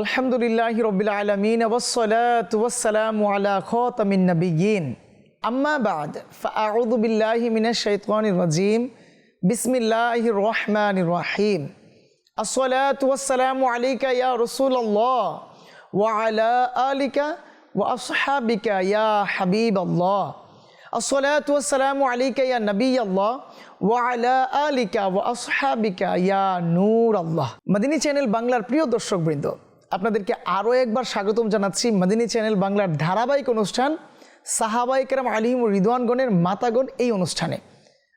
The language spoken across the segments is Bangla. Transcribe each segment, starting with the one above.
আলহামদুলিল্লাহ রবিল আলমিন ওসলাতাম আলা খতামিন নবীন আম্মা বাদ ফাউযু বিল্লাহি মিনাশ শাইতানির রাজিম। বিসমিল্লাহির রহমানির রহিম। আসসালাতু ওয়াসসালামু আলাইকা ইয়া রাসূলুল্লাহ। ওয়া আলা আলিকা ওয়া আসহাবিকা ইয়া হাবিবাল্লাহ। আসসালাতু ওয়াসসালামু আলাইকা ইয়া নবিয়াল্লাহ। ওয়া আলা আলিকা ওয়া আসহাবিকা ইয়া নূর আল্লাহ মদিনী চ্যানেল বাংলার প্রিয় দর্শকবৃন্দ আপনাদেরকে আরও একবার স্বাগতম জানাচ্ছি মদিনী চ্যানেল বাংলার ধারাবাহিক অনুষ্ঠান সাহাবাই কেরাম আলিম রিদওয়ানগণের মাতাগণ এই অনুষ্ঠানে।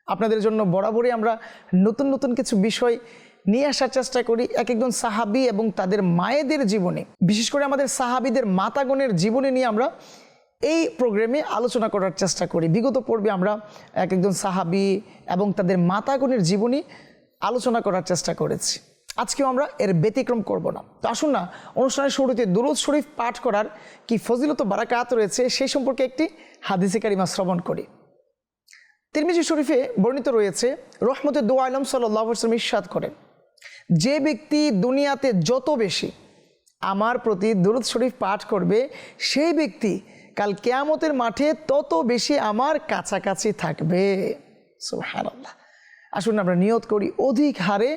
আপনাদের জন্য বরাবরই আমরা নতুন নতুন কিছু বিষয় নিয়ে আসার চেষ্টা করি এক একজন সাহাবি এবং তাদের মায়েদের জীবনে। বিশেষ করে আমাদের সাহাবিদের মাতাগণের জীবনে নিয়ে আমরা এই প্রোগ্রামে আলোচনা করার চেষ্টা করি। বিগত পর্বে আমরা এক একজন সাহাবি এবং তাদের মাতাগণের জীবনী আলোচনা করার চেষ্টা করেছি। আজকেও আমরা এর ব্যতিক্রম করব না। তো আসুন না, অনুষ্ঠানের শুরুতে দুরুদ শরীফ পাঠ করার কি ফজিলত বারাকাত রয়েছে সেই সম্পর্কে একটি হাদিসে কারিমা শ্রবণ করি। তিরমিজি শরীফে বর্ণিত রয়েছে, রহমতে দোয়া আলম সাল্লাহ ইস্বাদ করেন, যে ব্যক্তি দুনিয়াতে যত বেশি আমার প্রতি দুরুদ শরীফ পাঠ করবে, সেই ব্যক্তি কাল কেয়ামতের মাঠে তত বেশি আমার কাছাকাছি থাকবে। সুবহানাল্লাহ। আসুন আমরা নিয়ত করি অধিক হারে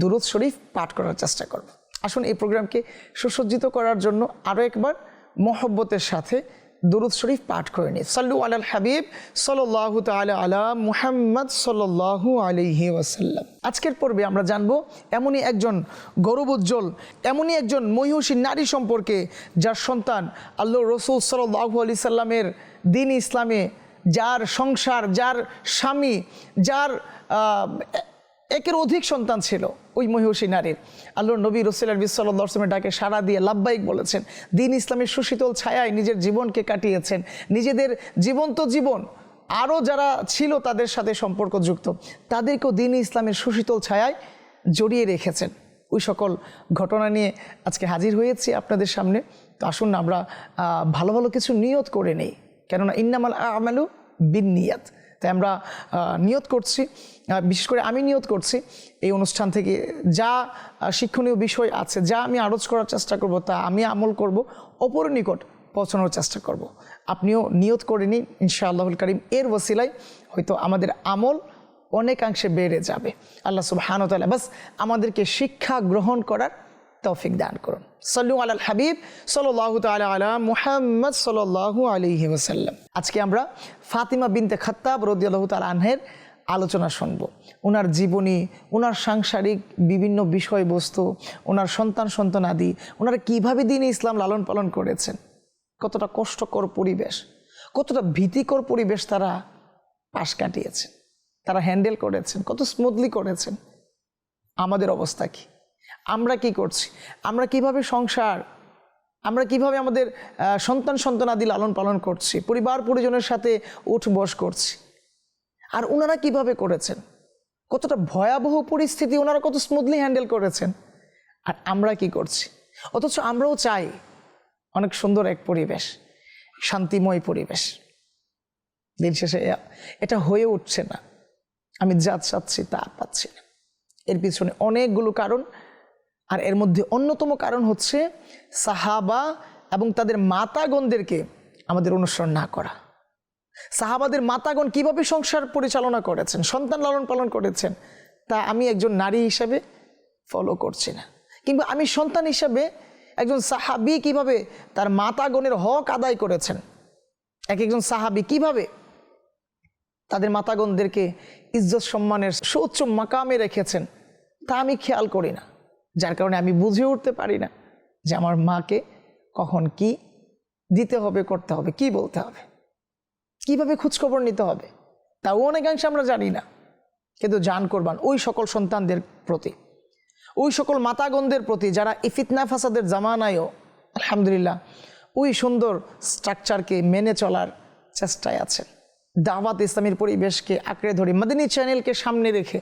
দুরুদ শরীফ পাঠ করার চেষ্টা করব। আসুন এই প্রোগ্রামকে সুসজ্জিত করার জন্য আরও একবার মহব্বতের সাথে দুরুদ শরীফ পাঠ করে নিই। সাল্লু আলাল হাবিব সাল্লাহ তালা আলা মুহাম্মদ সাল্লাহু আলহি ওয়াসাল্লাম। আজকের পর্বে আমরা জানব এমনই একজন গৌরবোজ্জ্বল এমনই একজন মহিষী নারী সম্পর্কে যার সন্তান আল্লাহ রসুল সাল্লাহু আলি সাল্লামের দিন ইসলামে, যার সংসার, যার স্বামী, যার একের অধিক সন্তান ছিল ওই মহিষী নারীর। আল্লাহ নবী রসুল্লাহ বিসাল্লামের ডাকে সাড়া দিয়ে লাভবাহিক বলেছেন, দিন ইসলামের সুশীতল ছায়ায় নিজের জীবনকে কাটিয়েছেন। নিজেদের জীবন্ত জীবন, আরও যারা ছিল তাদের সাথে সম্পর্কযুক্ত, তাদেরকেও দিন ইসলামের সুশীতল ছায়ায় জড়িয়ে রেখেছেন। ওই সকল ঘটনা নিয়ে আজকে হাজির হয়েছি আপনাদের সামনে। তো আসুন আমরা ভালো ভালো কিছু নিয়ত করে নেই। কেননা ইন্নামাল আমালু বিন নিয়াত তাই আমরা নিয়ত করছি। বিশেষ করে আমি নিয়ত করছি এই অনুষ্ঠান থেকে। যা শিক্ষণীয় বিষয় আছে, যা আমি আরোজ করার চেষ্টা করব, তা আমি আমল করব অপর নিকট পৌঁছানোর চেষ্টা করব। আপনিও নিয়ত করে নিন, ইনশাআল্লাহুল করিম। এর ওসিলায় হয়তো আমাদের আমল অনেকাংশে বেড়ে যাবে। আল্লাহ সুবাহানতাল্লাহ বাস আমাদেরকে শিক্ষা গ্রহণ করার তৌফিক দান করুন। সল্লু আলাল হাবিব সাল্লাহ তালা আলা মুহাম্মদ সাল্লাহ আলহি ওসাল্লাম আজকে আমরা ফাতিমা বিনতে খাত্তাব রদিয়াল্লাহ তাল আনহের আলোচনা শুনব। ওনার জীবনী ওনার সাংসারিক বিভিন্ন বিষয়বস্তু ওনার সন্তান সন্তান আদি ওনারা কীভাবে দিন ইসলাম লালন পালন করেছেন, কতটা কষ্টকর পরিবেশ, কতটা ভীতিকর পরিবেশ তারা পাশ কাটিয়েছেন, তারা হ্যান্ডেল করেছেন, কত স্মুথলি করেছেন, আমাদের অবস্থা কি? আমরা কি করছি? আমরা কীভাবে সংসার? আমরা কীভাবে আমাদের আহ, সন্তান সন্তানাদি লালন পালন করছি? পরিবার পরিজনের সাথে উঠ বস করছি? আর ওনারা কীভাবে করেছেন? কতটা ভয়াবহ পরিস্থিতি ওনারা কত স্মুথলি হ্যান্ডেল করেছেন? আর আমরা কি করছি? অথচ আমরাও চাই অনেক সুন্দর এক পরিবেশ শান্তিময় পরিবেশ। দিন শেষে এটা হয়ে উঠছে না। আমি যা চাচ্ছি তা পাচ্ছি না। এর পিছনে অনেকগুলো কারণ আর এর মধ্যে অন্যতম কারণ হচ্ছে সাহাবা এবং তাদের মাতাগণদেরকে আমাদের অনুসরণ না করা। সাহাবাদের মাতাগণ কীভাবে সংসার পরিচালনা করেছেন, সন্তান লালন পালন করেছেন, তা আমি একজন নারী হিসাবে ফলো করছি না। কিংবা আমি সন্তান হিসাবে একজন সাহাবি কীভাবে তার মাতাগণের হক আদায় করেছেন, এক একজন সাহাবি কীভাবে তাদের মাতাগণদেরকে ইজ্জত সম্মানের সুউচ্চ মাকামে রেখেছেন, তা আমি খেয়াল করি না। যার কারণে আমি বুঝে উঠতে পারি না যে আমার মাকে কখন কি দিতে হবে, করতে হবে, কি বলতে হবে, কীভাবে খোঁজখবর নিতে হবে, তাও অনেকাংশে আমরা জানি না। কিন্তু জান করবান ওই সকল সন্তানদের প্রতি, ওই সকল মাতাগণদের প্রতি, যারা এই ফিতনা ফাসাদের জামানায়ও, আলহামদুলিল্লাহ, ওই সুন্দর স্ট্রাকচারকে মেনে চলার চেষ্টায় আছেন। দাওয়াত ইসলামের পরিবেশকে আঁকড়ে ধরে, মাদিনী চ্যানেলকে সামনে রেখে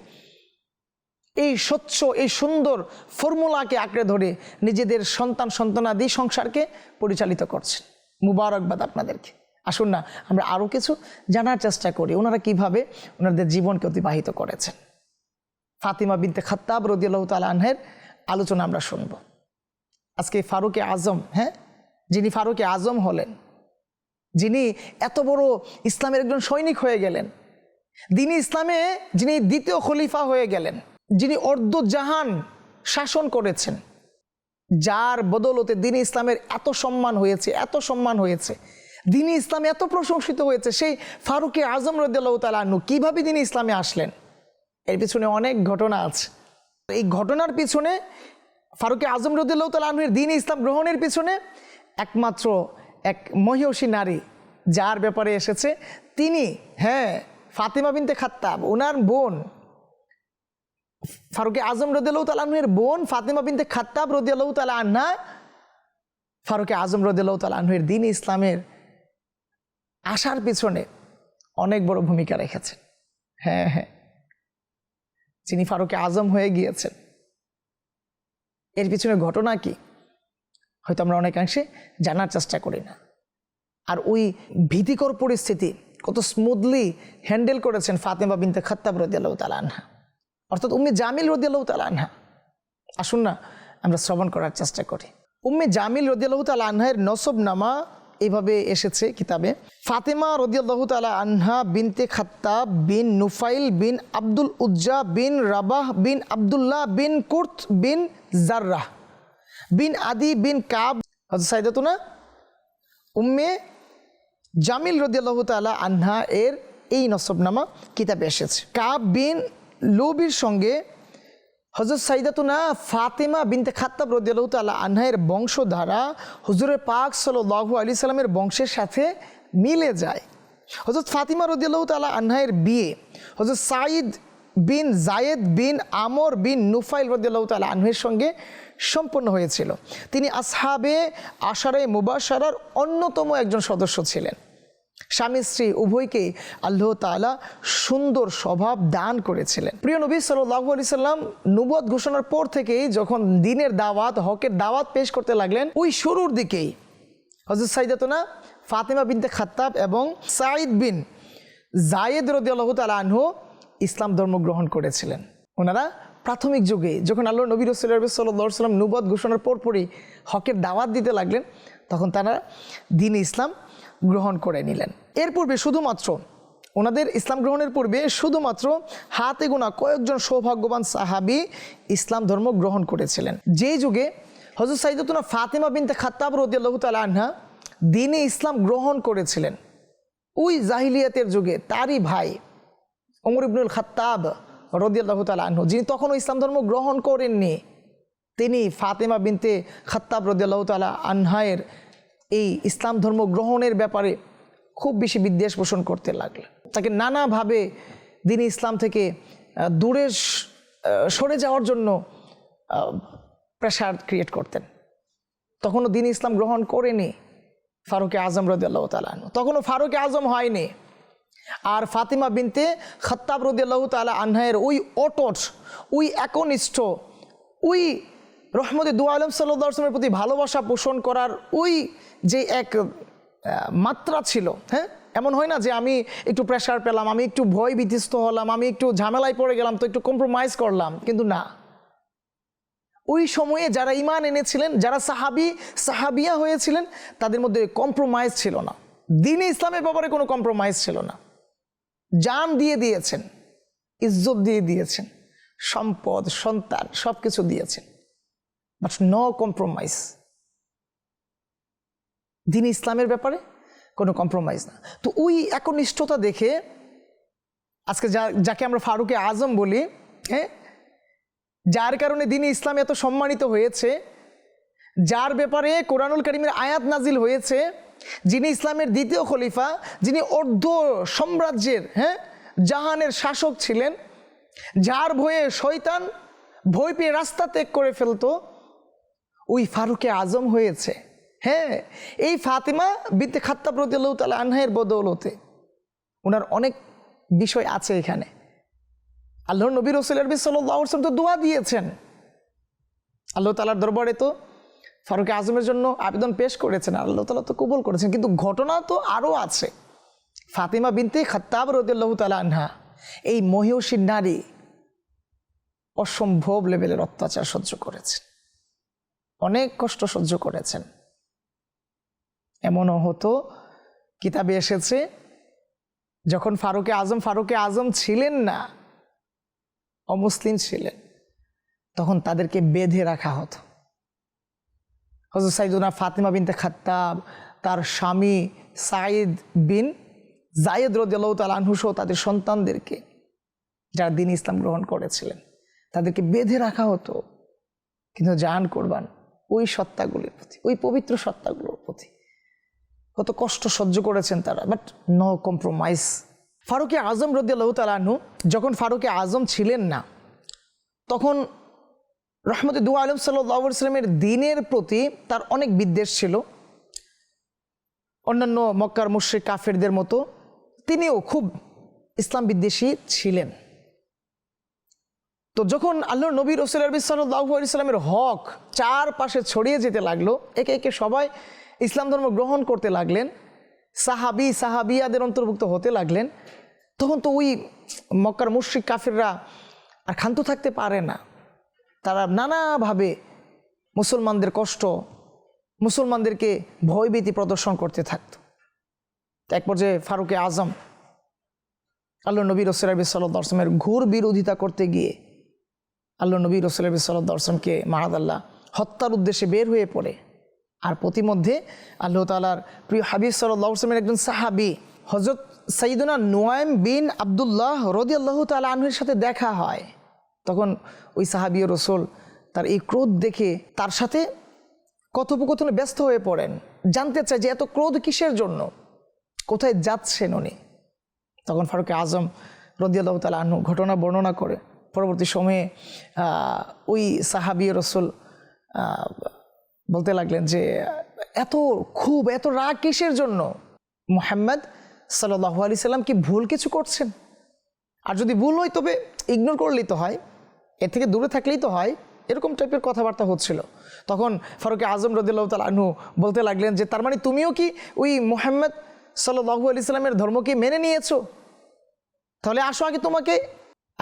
এই স্বচ্ছ, এই সুন্দর ফর্মুলাকে আঁকড়ে ধরে নিজেদের সন্তান, সন্তানাদি সংসারকে পরিচালিত করছেন। মুবারকবাদ আপনাদেরকে। আসুন না, আমরা আরও কিছু জানার চেষ্টা করি। ওনারা কীভাবে ওনাদের জীবনকে অতিবাহিত করেছেন। ফাতিমা বিনতে খাত্তাব রদিয়াল্লাহ তাল আনহের আলোচনা আমরা শুনব। আজকে ফারুকে আজম হ্যাঁ? যিনি ফারুকে আজম হলেন, যিনি এত বড় ইসলামের একজন সৈনিক হয়ে গেলেন, দিনী ইসলামে যিনি দ্বিতীয় খলিফা হয়ে গেলেন যিনি অর্ধ জাহান শাসন করেছেন, যার বদলতে দিন ইসলামের এত সম্মান হয়েছে, এত সম্মান হয়েছে, দিনী ইসলাম এত প্রশংসিত হয়েছে, সেই ফারুকে আজম রদ্দাল্লাহ তালু কীভাবে দিনী ইসলামে আসলেন? এর পিছনে অনেক ঘটনা আছে। এই ঘটনার পিছনে ফারুকে আজম রদুল্লাহ তালের দিন ইসলাম গ্রহণের পিছনে একমাত্র এক মহিষী নারী, যার ব্যাপারে এসেছে, তিনি হ্যাঁ ফাতিমা বিনতে খাত্তাব ওনার বোন ফারুকে আজম রদুল্লাহ তালাহের বোন ফাতিমা বিনতে খাত্তাব রদিয়াল্লাহ তালা আন্না ফারুকে আজম রদুল্লাহ তালাহের দিন ইসলামের আসার পিছনে অনেক বড় ভূমিকা রেখেছেন। হ্যাঁ হ্যাঁ। যিনি ফারুকে আজম হয়ে গিয়েছেন। এর পিছনে ঘটনা কি? হয়তো আমরা অনেকাংশে জানার চেষ্টা করি না। আর ওই ভীতিকর পরিস্থিতি কত স্মুথলি হ্যান্ডেল করেছেন ফাতেমা বিনতে খত্তাব রদিয়াল্লাহ তালা আনহা। অর্থাৎ উম্মে জামিল রদিয়াল্লাহ তালা আনহা। আসুন না, আমরা শ্রবণ করার চেষ্টা করি। উম্মে জামিল রদিয়াল্লাহ তালা আনহার নসব নামা এইভাবে এসেছে কিতাবে। ফাতেমা রদিয়াল্লাহ তালা আনহা বিনতে খাত্তাব বিন নুফাইল বিন আব্দুল উজ্জা বিন রাবাহ বিন আবদুল্লাহ বিন কুর্ত বিন জার্রাহ বিন আদি বিন কাব। হজরত সাইদাতুনা, উম্মে জামিল রদিয়াল্লাহ তালা আনহা এর এই নসবনামা কিতাবে এসেছে। কাব বিন লুবির সঙ্গে হজরত সাইদাতুনা ফাতেমা বিনতে খাত্তাব রদিয়াল্লাহ তালা আনহায়ের বংশধারা হুজুরের পাক সাল্লাহু আলি সাল্লামের বংশের সাথে মিলে যায়। হজরত ফাতিমা রদিয়াল্লাহ তালা আনহায়ের বিয়ে হজরত সাইদ বিন জায়েদ বিন আমর বিন নুফাইল রদিয়াল্লাহ তালা আনহের সঙ্গে সম্পন্ন হয়েছিল। তিনি আসহাবে আশারে মুবাসারার অন্যতম একজন সদস্য ছিলেন। স্বামী স্ত্রী উভয়কেই আল্লাহ তালা সুন্দর স্বভাব দান করেছিলেন। প্রিয় নবী সাল্লাহ আলি সাল্লাম নুবদ ঘোষণার পর থেকেই যখন দিনের দাওয়াত, হকের দাওয়াত পেশ করতে লাগলেন, ওই শুরুর দিকেই হজরত সাইদাতনা ফাতেমা বিনতে খাত্তাব এবং সাইদ বিন জায়েদ রদি আল্লাহ তালা আনহু ইসলাম ধর্ম গ্রহণ করেছিলেন। ওনারা প্রাথমিক যুগে যখন আল্লাহ নবী রসুল্লাহ সাল্লাহ সাল্লাম নুবদ ঘোষণার পরপরই হকের দাওয়াত দিতে লাগলেন, তখন তারা দিন ইসলাম গ্রহণ করে নিলেন। এর পূর্বে শুধুমাত্র, ওনাদের ইসলাম গ্রহণের পূর্বে শুধুমাত্র হাতে গোনা কয়েকজন সৌভাগ্যবান সাহাবি ইসলাম ধর্ম গ্রহণ করেছিলেন। যেই যুগে হজরত সাইদুনা ফাতেমা বিনতে খাত্তাব রদিয়াল্লাহ তালা আনহা দিনে ইসলাম গ্রহণ করেছিলেন। ওই জাহিলিয়াতের যুগে তারই ভাই অমর ইবনুল খাত্তাব রদিয়াল্লাহ তালা আনহু, যিনি তখনও ইসলাম ধর্ম গ্রহণ করেননি, তিনি ফাতেমা বিনতে খাত্তাব রদিয়াল্লাহ তালা আনহায়ের এই ইসলাম ধর্ম গ্রহণের ব্যাপারে খুব বেশি বিদ্বেষ পোষণ করতে লাগলেন তাকে নানাভাবে দিন ইসলাম থেকে দূরে সরে যাওয়ার জন্য প্রেশার ক্রিয়েট করতেন। তখনও দিন ইসলাম গ্রহণ করেনি ফারুকে আজম রদিয়াল্লাহ তালা তখনও ফারুকে আজম হয়নি। আর ফাতিমা বিনতে খত্তাব রদিয়াল্লাহ তালা আনহায়ের ওই অটট, ওই একনিষ্ঠ, ওই রহমতে দু আলম সাল্লামের প্রতি ভালোবাসা পোষণ করার ওই যে এক মাত্রা ছিল হ্যাঁ? এমন হয় না যে আমি একটু প্রেশার পেলাম, আমি একটু ভয় বিধিস্ত হলাম, আমি একটু ঝামেলায় পড়ে গেলাম, তো একটু কম্প্রোমাইজ করলাম, কিন্তু না। ওই সময়ে যারা ইমান এনেছিলেন, যারা সাহাবি, সাহাবিয়া হয়েছিলেন, তাদের মধ্যে কম্প্রোমাইজ ছিল না। দিনে ইসলামের ব্যাপারে কোনো কম্প্রোমাইজ ছিল না। জান দিয়ে দিয়েছেন, ইজ্জত দিয়ে দিয়েছেন, সম্পদ, সন্তান সব কিছু দিয়েছেন। বাট নো কম্প্রোমাইজ দিন ইসলামের ব্যাপারে কোনো কম্প্রোমাইজ না। তো ওই একনিষ্ঠতা দেখে আজকে যা, যাকে আমরা ফারুকে আজম বলি হ্যাঁ যার কারণে দিনে ইসলাম এত সম্মানিত হয়েছে, যার ব্যাপারে কোরআনুল করিমের আয়াত নাজিল হয়েছে, যিনি ইসলামের দ্বিতীয় খলিফা, যিনি অর্ধ সাম্রাজ্যের হ্যাঁ জাহানের শাসক ছিলেন, যার ভয়ে শয়তান ভয় পেয়ে রাস্তা ত্যাগ করে ফেলতো, ওই ফারুকে আজম হয়েছে। হ্যাঁ এই ফাতিমা বিদ্যে খাত্তা প্রতি তালা আনহায়ের বদৌলতে ওনার অনেক বিষয় আছে এখানে। আল্লাহ নবী রসুল আরবি সাল্লাম তো দোয়া দিয়েছেন। আল্লাহ তালার দরবারে তো ফারুক আজমের জন্য আবেদন পেশ করেছেন আল্লাহ তালা তো কবুল করেছেন। কিন্তু ঘটনা তো আরও আছে। ফাতিমা বিনতে খাত্তাব রদুল্লাহ তালা আনহা, এই মহিষী নারী অসম্ভব লেভেলের অত্যাচার সহ্য করেছেন। অনেক কষ্ট সহ্য করেছেন। এমনও হতো। কিতাবে এসেছে, যখন ফারুকে আজম ফারুকে আজম ছিলেন না, অমুসলিম ছিলেন, তখন তাদেরকে বেঁধে রাখা হতো। হজরত সাইদুনা ফাতিমা বিনতে খাত্তাব, তার স্বামী সাইদ বিন জায়েদ রদিয়াল্লাহ তালানহু সহ তাদের সন্তানদেরকে, যারা দিন ইসলাম গ্রহণ করেছিলেন, তাদেরকে বেঁধে রাখা হতো। কিন্তু জান করবান ওই সত্তাগুলির প্রতি, ওই পবিত্র সত্তাগুলোর প্রতি কত কষ্ট সহ্য করেছেন তারা বাট নো কম্প্রোমাইজ ফারুকে আজম তালানহু যখন ফারুকে আজম ছিলেন না, তখন রহমত দু আলম সাল্লামের দিনের প্রতি তার অনেক বিদ্বেষ ছিল। অন্যান্য মক্কার মুশ্রিক কাফেরদের মতো তিনিও খুব ইসলাম বিদ্বেষী ছিলেন। তো যখন আল্লাহ নবী রসুল আরবি সাল্লাহ ইসলামের হক চারপাশে ছড়িয়ে যেতে লাগল, একে একে সবাই ইসলাম ধর্ম গ্রহণ করতে লাগলেন, সাহাবি, সাহাবিয়াদের অন্তর্ভুক্ত হতে লাগলেন, তখন তো ওই মক্কার মুশ্রিক কাফেররা আর ক্ষান্ত থাকতে পারে না। তারা নানাভাবে মুসলমানদের কষ্ট, মুসলমানদেরকে ভয়ভীতি প্রদর্শন করতে থাকত। এক পর্যায়ে ফারুকে আজম আল্লাহ নবী রসুল আরবি সাল্লাহ দর্শনের ঘুর বিরোধিতা করতে গিয়ে আল্লাহ নবী রসুল আরবি সাল্লাহ দর্শনকে মাহাদাল্লাহ হত্যার উদ্দেশ্যে বের হয়ে পড়ে। আর প্রতিমধ্যে আল্লাহ তালার প্রিয় হাবিব সাল্লাহসলামের একজন সাহাবি হজরত সঈদুনা নোয়াইম বিন আবদুল্লাহ রদি আল্লাহ তালা আনহুর সাথে দেখা হয়। তখন ওই সাহাবি রসুল তার এই ক্রোধ দেখে তার সাথে কথোপকথনে ব্যস্ত হয়ে পড়েন। জানতে চায় যে এত ক্রোধ কিসের জন্য? কোথায় যাচ্ছেন উনি? তখন ফারুক আজম রদিয়াল্লাহ তালা আনহু ঘটনা বর্ণনা করে। পরবর্তী সময়ে ওই সাহাবি রসুল বলতে লাগলেন যে, এত খুব, এত রাগ কিসের জন্য? মোহাম্মদ সাল্লাহ আলি সাল্লাম কি ভুল কিছু করছেন? আর যদি ভুল হয়, তবে ইগনোর করলেই তো হয়। এর থেকে দূরে থাকলেই তো হয়। এরকম টাইপের কথাবার্তা হচ্ছিল। তখন ফারুক আজম রদুল্লাহ তাল আনহু বলতে লাগলেন যে, তার মানে তুমিও কি ওই মোহাম্মদ সাল্লাহু আলি সাল্লামের ধর্মকে মেনে নিয়েছো? তাহলে আসো, আগে তোমাকে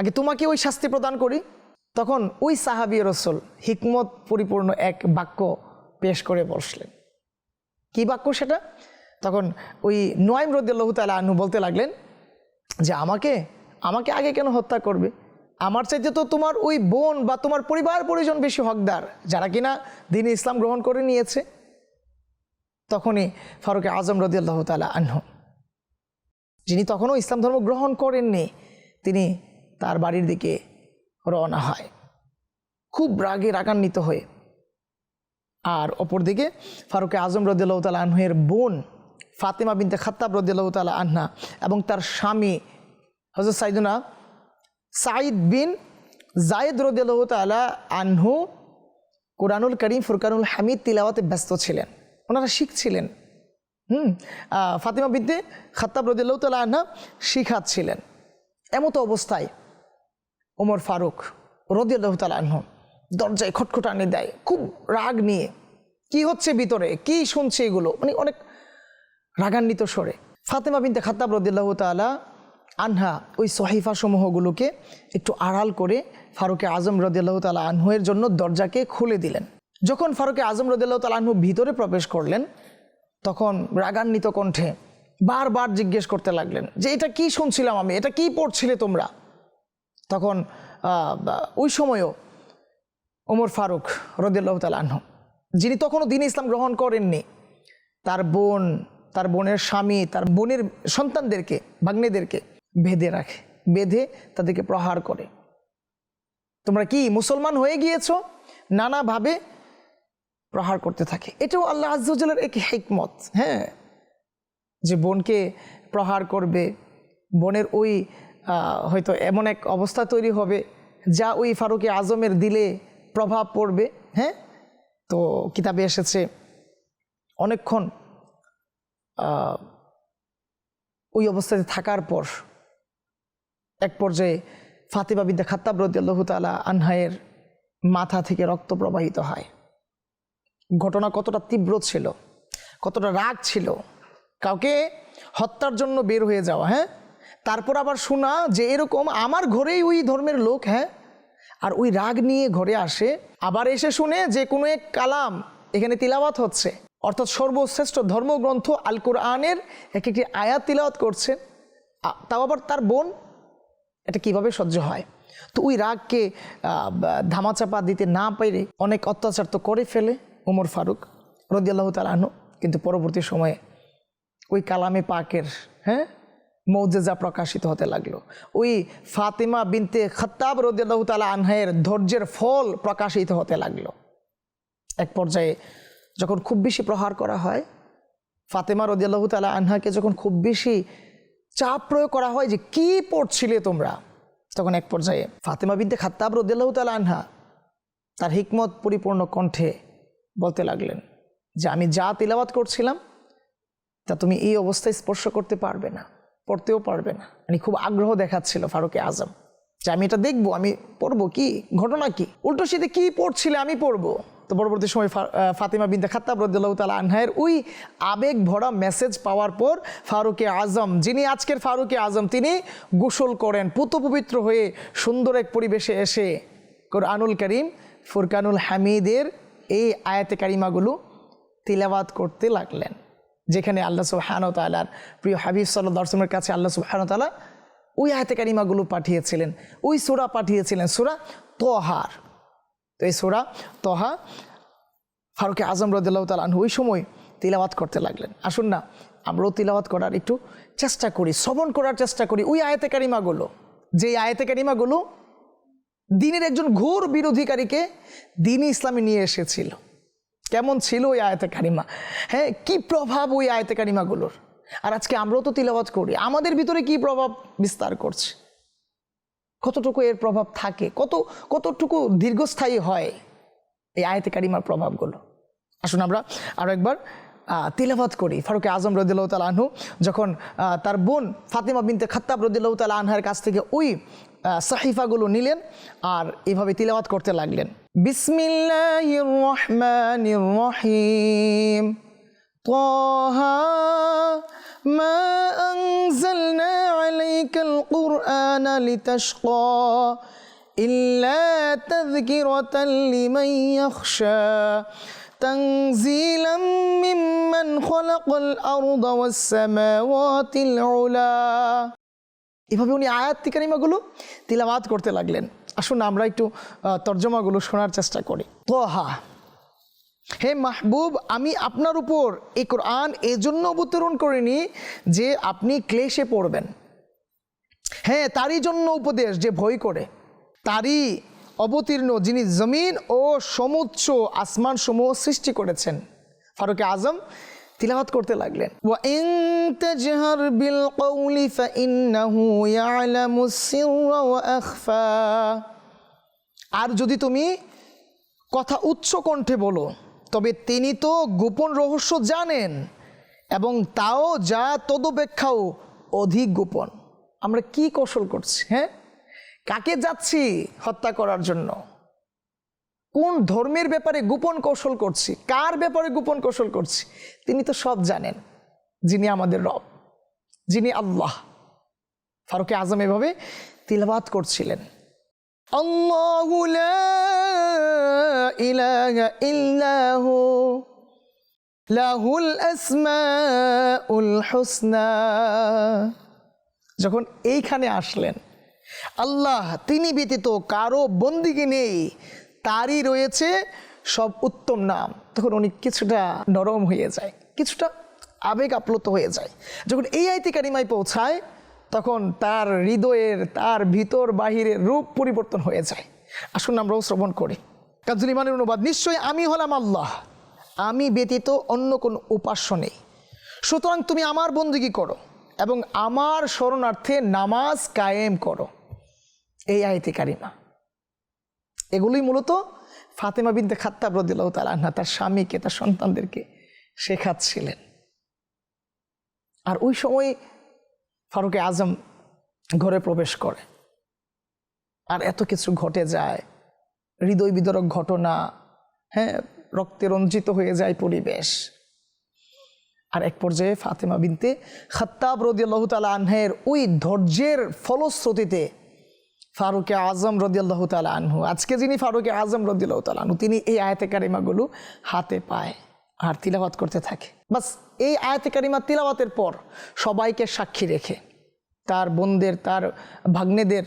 আগে তোমাকে ওই শাস্তি প্রদান করি। তখন ওই সাহাবি রসুল, হিকমত পরিপূর্ণ এক বাক্য পেশ করে বসলেন। কি বাক্য সেটা? তখন ওই নোয়াইম রদুল্লাহ তালা আনু বলতে লাগলেন যে, আমাকে আমাকে আগে কেন হত্যা করবে? আমার চাইতে তো তোমার ওই বোন বা তোমার পরিবার পরিজন বেশি হকদার, যারা কিনা দিনে ইসলাম গ্রহণ করে নিয়েছে। তখনই ফারুক আজম রদিয়াল্লাহ তালা আনহু, যিনি তখনও ইসলাম ধর্ম গ্রহণ করেননি, তিনি তার বাড়ির দিকে রওনা হয়। খুব রাগে রাগান্বিত হয়ে আর অপরদিকে ফারুক আজম রদিয়াল্লাহ তালা আনহের বোন ফাতেমা বিনতে খাত্তাব রদিয়াল্লাহ তালা আহ্না এবং তার স্বামী হজরত সাইদুনা সাইদ বিন জায়েদ রদিয়াল্লাহ তালা আনহু কোরআনুল করিম, ফুরকানুল হামিদ তিলাওয়াতে ব্যস্ত ছিলেন। ওনারা শিখছিলেন। হুম ফাতিমা বিদ্যে খাত্তাব রদিল্লাহ তালা আহ্না শিখাচ্ছিলেন। এমতো অবস্থায় ওমর ফারুক রদিয়াল্লাহ তালা আহ্ন দরজায় খটখটানি দেয়। খুব রাগ নিয়ে। কি হচ্ছে ভিতরে? কি শুনছে এগুলো? মানে অনেক রাগান্বিত স্বরে। ফাতেমা বিনতে খাত্তাব রদিল্লাহ তালা আনহা ওই সহিফা সমূহগুলোকে একটু আড়াল করে ফারুকে আজম রদিল্লাহ তালা আনহুয়ের জন্য দরজাকে খুলে দিলেন। যখন ফারুকে আজম রদিল্লাহ তালা আনহু ভিতরে প্রবেশ করলেন, তখন রাগান্বিত কণ্ঠে বারবার জিজ্ঞেস করতে লাগলেন, যে এটা কি শুনছিলাম আমি? এটা কি পড়ছিলে তোমরা? তখন ওই সময়ও ওমর ফারুক রদিল্লাহ তাল আনহু। যিনি তখনও দিন ইসলাম গ্রহণ করেননি, তার বোন, তার বোনের স্বামী, তার বোনের সন্তানদেরকে, ভাগ্নেদেরকে বেঁধে রাখে, বেঁধে তাদেরকে প্রহার করে। তোমরা কি মুসলমান হয়ে গিয়েছো? নানাভাবে প্রহার করতে থাকে। এটাও আল্লাহ আজ্জালের এক হিকমত হ্যাঁ? যে বোনকে প্রহার করবে, বোনের ওই হয়তো এমন এক অবস্থা তৈরি হবে, যা ওই ফারুকে আজমের দিলে প্রভাব পড়বে হ্যাঁ? তো কিতাবে এসেছে অনেকক্ষণ ওই অবস্থাতে থাকার পর এক পর্যায়ে ফাতিমা বিদ্যা খাত্তাব রদিয়াল্লাহ তালা আনহায়ের মাথা থেকে রক্ত প্রবাহিত হয়। ঘটনা কতটা তীব্র ছিল, কতটা রাগ ছিল, কাউকে হত্যার জন্য বের হয়ে যাওয়া হ্যাঁ? তারপর আবার শোনা যে এরকম আমার ঘরেই ওই ধর্মের লোক হ্যাঁ? আর ওই রাগ নিয়ে ঘরে আসে। আবার এসে শুনে যে কোনো এক কালাম এখানে তিলাওয়াত হচ্ছে। অর্থাৎ সর্বশ্রেষ্ঠ ধর্মগ্রন্থ আল কোরআনের এক একটি আয়াত তিলাওয়াত করছে। তাও আবার তার বোন? এটা কীভাবে সহ্য হয়? তো ওই রাগকে ধামাচাপা দিতে না পেরে অনেক অত্যাচার তো করে ফেলে ওমর ফারুক রদিয়াল্লাহ তালাহনু কিন্তু পরবর্তী সময়ে ওই কালামে পাকের হ্যাঁ? মৌজেজা প্রকাশিত হতে লাগল। ওই ফাতেমা বিনতে খত্তাব রদিয়াল্লাহ তালা আনহায়ের ধৈর্যের ফল প্রকাশিত হতে লাগল। এক পর্যায়ে যখন খুব বেশি প্রহার করা হয়, ফাতেমা রদিয়াল্লাহ তালা আনহাকে যখন খুব বেশি চাপ প্রয়োগ করা হয় যে, কি পড়ছিলে তোমরা? তখন এক পর্যায়ে ফাতেমা বিনতে খাত্তাব রদিয়াল্লাহ তালা আনহা তার হিকমত পরিপূর্ণ কণ্ঠে বলতে লাগলেন যে, আমি যা তিলাবাত করছিলাম, তা তুমি এই অবস্থায় স্পর্শ করতে পারবে না। পড়তেও পারবে না। মানে খুব আগ্রহ দেখাচ্ছিল ফারুকে আজম যে আমি এটা দেখব, আমি পড়ব কি? ঘটনা কি? উল্টো শীতে কি পড়ছিলে? আমি পড়ব। তো পরবর্তী সময় ফাতিমা বিনতে খাত্তাব রদ্দাল্লাহ তালা আনহায়ের ওই আবেগ ভরা মেসেজ পাওয়ার পর ফারুকে আজম, যিনি আজকের ফারুকে আজম, তিনি গোসল করেন, পুত পবিত্র হয়ে সুন্দর এক পরিবেশে এসে কোরআনুল করিম, ফুরকানুল হামিদের এই আয়াতে কারিমাগুলো তিলাবাত করতে লাগলেন। যেখানে আল্লাহ সুবহান তালার প্রিয় হাবিব সাল্লাহ দর্শনের কাছে আল্লাহ সুবহান তালা ওই আয়তে কারিমাগুলো পাঠিয়েছিলেন, ওই সুরা পাঠিয়েছিলেন, সুরা তোহার। তো এই সুরা তোহা ফারুকে আজম রদুল্লাহ তালান ওই সময় তিলাওয়াত করতে লাগলেন। আসুন না, আমরাও তিলাওয়াত করার একটু চেষ্টা করি, শ্রবণ করার চেষ্টা করি ওই আয়তে কারিমাগুলো যে আয়তে কারিমাগুলো দিনের একজন ঘোর বিরোধীকারীকে দিনই ইসলামে নিয়ে এসেছিল। কেমন ছিল ওই আয়তে কারিমা হ্যাঁ কি প্রভাব ওই আয়তে কারিমাগুলোর আর আজকে আমরাও তো তিলাবাত করি। আমাদের ভিতরে কি প্রভাব বিস্তার করছে? কতটুকু এর প্রভাব থাকে? কত, কতটুকু দীর্ঘস্থায়ী হয় এই আয়তে কারিমার প্রভাবগুলো? আসুন আমরা আরও একবার তিলাবাত করি। ফারুক আজম রদিল্লাহ তাল আনহু যখন তার বোন ফাতিমা বিনতে খাত্তাব রদিল্লাহ তাল আনহার কাছ থেকে ওই আহ, সাহিফাগুলো নিলেন আর এভাবে তিলাবাত করতে লাগলেন বিসমিল্লাহির রহমানির রহিম طه ما أنزلنا عليك القرآن لتشقى إلا تذكرة لمن يخشى تنزيلا ممن خلق الأرض والسماوات العلا এভাবে উনি আয়াত কারিমাগুলো তিলাবাত করতে লাগলেন। আসুন আমরা একটু তর্জমাগুলো শোনার চেষ্টা করি। তো হা হে মাহবুব, আমি আপনার উপর এই কোরআন এজন্য অবতরণ করিনি যে আপনি ক্লেশে পড়বেন। হ্যাঁ তারই জন্য উপদেশ যে ভয় করে। তারই অবতীর্ণ যিনি জমিন ও সমুচ্চ আসমান সমূহ সৃষ্টি করেছেন। ফারুকে আজম তিলাওয়াত করতে লাগলেন। আর যদি তুমি কথা উচ্চ কণ্ঠে বলো তবে তিনি তো গোপন রহস্য জানেন এবং তাও যা তদপেক্ষাও অধিক গোপন। আমরা কি কৌশল করছি হ্যাঁ? কাকে যাচ্ছি হত্যা করার জন্য? কোন ধর্মের ব্যাপারে গোপন কৌশল করছি? কার ব্যাপারে গোপন কৌশল করছি? তিনি তো সব জানেন। যিনি আমাদের রব, যিনি আল্লাহ। ফারুকে আজম এভাবে তিলবাত করছিলেন। লাহুল যখন এইখানে আসলেন, আল্লাহ, তিনি ব্যতীত কারও বন্দিকে নেই। তারই রয়েছে সব উত্তম নাম। তখন উনি কিছুটা নরম হয়ে যায়, কিছুটা আবেগ আপ্লুত হয়ে যায়। যখন এই আইতি কারিমায় পৌঁছায়, তখন তার হৃদয়ের, তার ভিতর বাহিরের রূপ পরিবর্তন হয়ে যায়। আসুন আমরাও শ্রবণ করি। কাজুল ইমানের অনুবাদ, নিশ্চয়ই আমি হলাম আল্লাহ। আমি ব্যতীত অন্য কোনো উপাস্য নেই। সুতরাং তুমি আমার বন্দিগি করো এবং আমার শরণার্থে নামাজ কায়েম করো। এই আয়তি কারিমা। এগুলোই মূলত ফাতেমা বিনতে খাত্তাব রদিল্লাহ তালা তার স্বামীকে, তার সন্তানদেরকে শেখাচ্ছিলেন। আর ওই সময় ফারুকে আজম ঘরে প্রবেশ করে। আর এত কিছু ঘটে যায়, হৃদয় বিদরক ঘটনা হ্যাঁ রক্তে রঞ্জিত হয়ে যায় পরিবেশ। আর এক পর্যায়ে ফাতেমা বিনতে খাত্তাব রদিয়াল্লাহ তালা আনহের ওই ধৈর্যের ফলশ্রুতিতে ফারুকে আজম রদিয়াল্লাহ তালা আনহু। আজকে যিনি ফারুকে আজম রদিয়াল্লাহ তালা আনহু, তিনি এই আয়াতে কারিমাগুলো হাতে পায় আর তিলাবাত করতে থাকে। বাস, এই আয়াতে কারিমা তিলাবাতের পর সবাইকে সাক্ষী রেখে তার বোনদের, তার ভাগ্নেদের,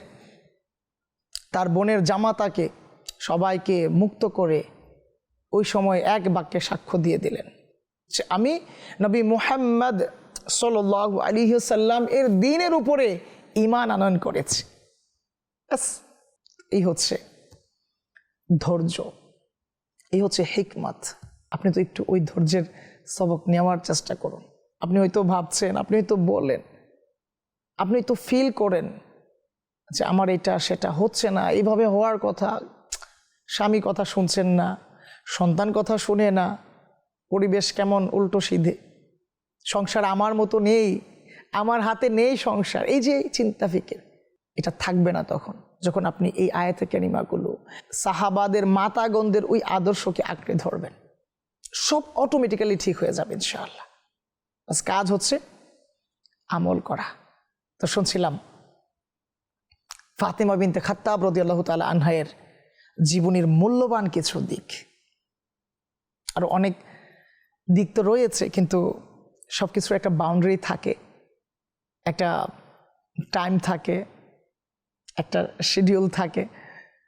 তার বোনের জামাতাকে সবাইকে মুক্ত করে ওই সময় এক বাক্যে সাক্ষ্য দিয়ে দিলেন। যে আমি নবী মুহাম্মদ সাল আলী সাল্লাম এর দিনের উপরে ইমান আনয়ন করেছি। ব্যাস, এই হচ্ছে ধৈর্য, এই হচ্ছে হিকমত। আপনি তো একটু ওই ধৈর্যের সবক নেওয়ার চেষ্টা করুন। আপনি হয়তো ভাবছেন, আপনি হয়তো বলেন, আপনি তো ফিল করেন যে আমার এটা সেটা হচ্ছে না, এইভাবে হওয়ার কথা, স্বামী কথা শুনছেন না, সন্তান কথা শুনে না, পরিবেশ কেমন উল্টো সিধে, সংসার আমার মতো নেই, আমার হাতে নেই সংসার, এই যে চিন্তা ফিকের। এটা থাকবে না তখন, যখন আপনি এই আয়াতে ক্যানিমাগুলো সাহাবাদের মাতাগন্ধের ওই আদর্শকে আঁকড়ে ধরবেন। সব অটোমেটিক্যালি ঠিক হয়ে যাবে ইনশাআল্লাহ। বাস কাজ হচ্ছে আমল করা। তো শুনছিলাম ফাতেমা বিনতে খাত্তাব রদি আল্লাহ তালা আনহায়ের জীবনের মূল্যবান কিছু দিক। আর অনেক দিক তো রয়েছে, কিন্তু সব কিছুর একটা বাউন্ডারি থাকে, একটা টাইম থাকে একটা শিডিউল থাকে।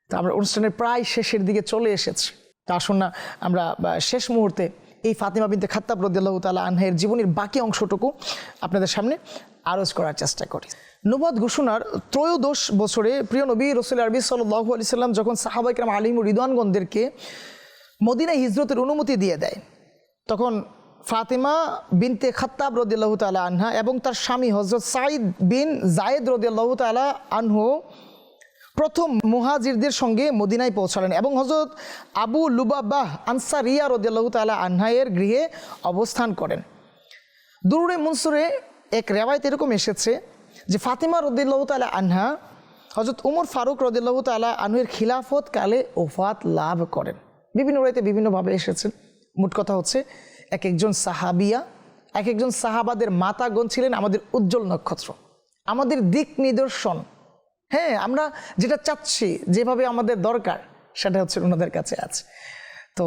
তো আমরা অনুষ্ঠানের প্রায় শেষের দিকে চলে এসেছি। তো আসুন না, আমরা শেষ মুহূর্তে এই ফাতিমা বিনতে খাত্তাব রদিয়াল্লাহ তালা আনহের জীবনের বাকি অংশটুকু আপনাদের সামনে আরজ করার চেষ্টা করি। নবাদ ঘোষণার ত্রয়োদশ বছরে প্রিয় নবী রসুল আরবি সাল্লাহ আলি সাল্লাম যখন সাহাবাইকরাম আলিম রিদওয়ানগণদেরকে মদিনায় হিজরতের অনুমতি দিয়ে দেয়, তখন ফাতেমা বিনতে খাত্তাব রদিয়াল্লাহ তালা আনহা এবং তার স্বামী হজরত সাইদ বিন জায়েদ রদিয়াল্লাহ তালা আনহু প্রথম মুহাজিরদের সঙ্গে মদিনায় পৌঁছালেন এবং হজরত আবু লুবাবাহ আনসারিয়া রদিয়াল্লাহ তালা আনহায়ের গৃহে অবস্থান করেন। দুরুরে মনসুরে এক রেওয়ায়ত এরকম এসেছে যে ফাতিমা রদিল্লাহ তালা আনহা হজরত উমর ফারুক রদিল্লাহ তালা আনহের খিলাফত কালে ওফাত লাভ করেন। বিভিন্ন রাইতে বিভিন্নভাবে এসেছেন মোট কথা হচ্ছে এক একজন সাহাবিয়া এক একজন সাহাবাদের মাতাগণ ছিলেন আমাদের উজ্জ্বল নক্ষত্র। আমাদের দিক নিদর্শন। হ্যাঁ আমরা যেটা চাচ্ছি, যেভাবে আমাদের দরকার, সেটা হচ্ছে ওনাদের কাছে আছে। তো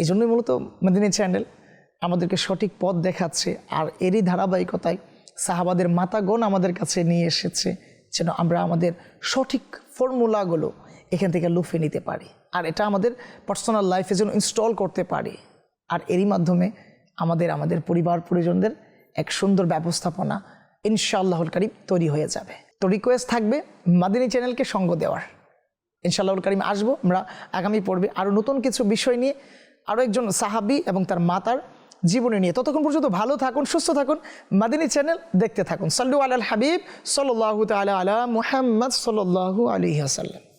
এই জন্যই মূলত মেদিনী চ্যানেল আমাদেরকে সঠিক পথ দেখাচ্ছে, আর এরই ধারাবাহিকতায় সাহাবাদের মাতাগণ আমাদের কাছে নিয়ে এসেছে, যেন আমরা আমাদের সঠিক ফর্মুলাগুলো এখান থেকে লুফে নিতে পারি, আর এটা আমাদের পার্সোনাল লাইফে যেন ইনস্টল করতে পারি। আর এরই মাধ্যমে আমাদের আমাদের পরিবার, পরিজনদের এক সুন্দর ব্যবস্থাপনা ইনশাআল্লাহুল কারিম তৈরি হয়ে যাবে। তো রিকোয়েস্ট থাকবে মাদিনী চ্যানেলকে সঙ্গ দেওয়ার। ইনশাআল্লাহুল কারিম আসব, আমরা আগামী পর্বে আরও নতুন কিছু বিষয় নিয়ে আরও একজন সাহাবি এবং তার মাতার জীবনে নিয়ে। ততক্ষণ পর্যন্ত ভালো থাকুন, সুস্থ থাকুন, মাদিনী চ্যানেল দেখতে থাকুন। সাল্লু আল হাবিব সাল্লাহ তালা আলা মুহাম্মদ সাল্লাহ আলী আসাল্লাম